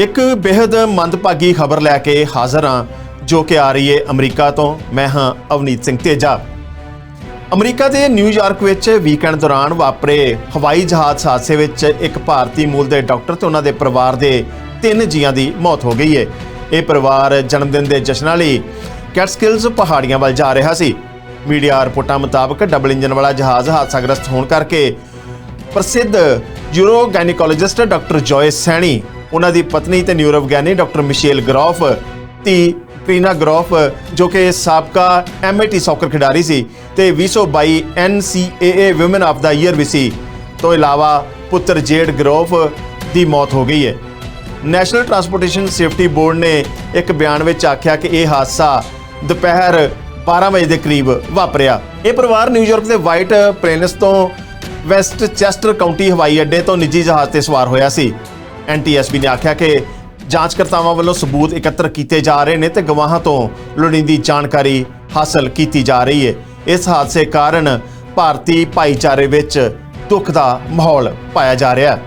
ਇੱਕ ਬੇहद ਮੰਦਭਾਗੀ ਖਬਰ ਲੈ ਕੇ ਹਾਜ਼ਰ ਹਾਂ, ਜੋ ਕਿ ਆ ਰਹੀ ਹੈ ਅਮਰੀਕਾ ਤੋਂ। ਮੈਂ ਹਾਂ ਅਵਨੀਤ ਸਿੰਘ ਤੇਜਾ। ਅਮਰੀਕਾ ਦੇ ਨਿਊਯਾਰਕ ਵਿੱਚ ਵੀਕਐਂਡ ਦੌਰਾਨ ਵਾਪਰੇ ਹਵਾਈ ਜਹਾਜ਼ ਹਾਦਸੇ ਵਿੱਚ ਇੱਕ ਭਾਰਤੀ ਮੂਲ ਦੇ ਡਾਕਟਰ ਤੇ ਉਹਨਾਂ ਦੇ ਪਰਿਵਾਰ ਦੇ ਤਿੰਨ ਜੀਆਂ ਦੀ ਮੌਤ ਹੋ ਗਈ ਹੈ। ਇਹ ਪਰਿਵਾਰ ਜਨਮ ਦਿਨ ਦੇ ਜਸ਼ਨਾਂ ਲਈ ਕੈਟਸਕਿਲਸ ਪਹਾੜੀਆਂ ਵੱਲ ਜਾ ਰਿਹਾ ਸੀ। ਮੀਡੀਆ ਰਿਪੋਰਟਾਂ ਮੁਤਾਬਕ ਡਬਲ ਇੰਜਨ ਵਾਲਾ ਜਹਾਜ਼ ਹਾਦਸਾਗ੍ਰਸਤ ਹੋਣ ਕਰਕੇ ਪ੍ਰਸਿੱਧ uro gynaecologist doctor Joyce Saini ਉਹਨਾਂ ਦੀ ਪਤਨੀ ਤੇ ਨਿਊਰੋ ਵਿਗਿਆਨੀ ਡਾਕਟਰ ਮਿਸ਼ੇਲ ਗਰੋਫ, ਧੀ ਪ੍ਰੀਨਾ ਗਰੋਫ, ਜੋ ਕਿ ਸਾਬਕਾ ਐਮਆਈਟੀ ਸੌਕਰ ਖਿਡਾਰੀ ਸੀ ਤੇ 2022 NCAA woman of the year ਵੀ ਸੀ। ਤੋਂ ਇਲਾਵਾ ਪੁੱਤਰ ਜੇਡ ਗਰੋਫ ਦੀ ਮੌਤ ਹੋ ਗਈ ਹੈ। ਨੈਸ਼ਨਲ ਟਰਾਂਸਪੋਰਟੇਸ਼ਨ ਸੇਫਟੀ ਬੋਰਡ ਨੇ ਇੱਕ ਬਿਆਨ ਵਿੱਚ ਆਖਿਆ ਕਿ ਇਹ ਹਾਦਸਾ ਦੁਪਹਿਰ 12 ਵਜੇ ਦੇ ਕਰੀਬ ਵਾਪਰਿਆ। ਇਹ ਪਰਿਵਾਰ ਨਿਊਯਾਰਕ ਦੇ ਵਾਈਟ ਪਲੇਨਸ ਤੋਂ ਵੈਸਟ ਚੈਸਟਰ ਕਾਉਂਟੀ ਹਵਾਈ ਅੱਡੇ ਤੋਂ ਨਿੱਜੀ ਜਹਾਜ਼ ਤੇ ਸਵਾਰ ਹੋਇਆ ਸੀ। ਐਨਟੀਐਸਬੀ ਨੇ ਆਖਿਆ ਕਿ ਜਾਂਚਕਰਤਾਵਾਂ ਵੱਲੋਂ ਸਬੂਤ ਇਕੱਤਰ ਕੀਤੇ ਜਾ ਰਹੇ ਨੇ ਤੇ ਗਵਾਹਾਂ ਤੋਂ ਲੋੜੀਂਦੀ ਜਾਣਕਾਰੀ ਹਾਸਲ ਕੀਤੀ ਜਾ ਰਹੀ ਹੈ। ਇਸ ਹਾਦਸੇ ਕਾਰਨ ਭਾਰਤੀ ਭਾਈਚਾਰੇ ਵਿੱਚ ਦੁੱਖ ਦਾ ਮਾਹੌਲ ਪਾਇਆ ਜਾ ਰਿਹਾ ਹੈ।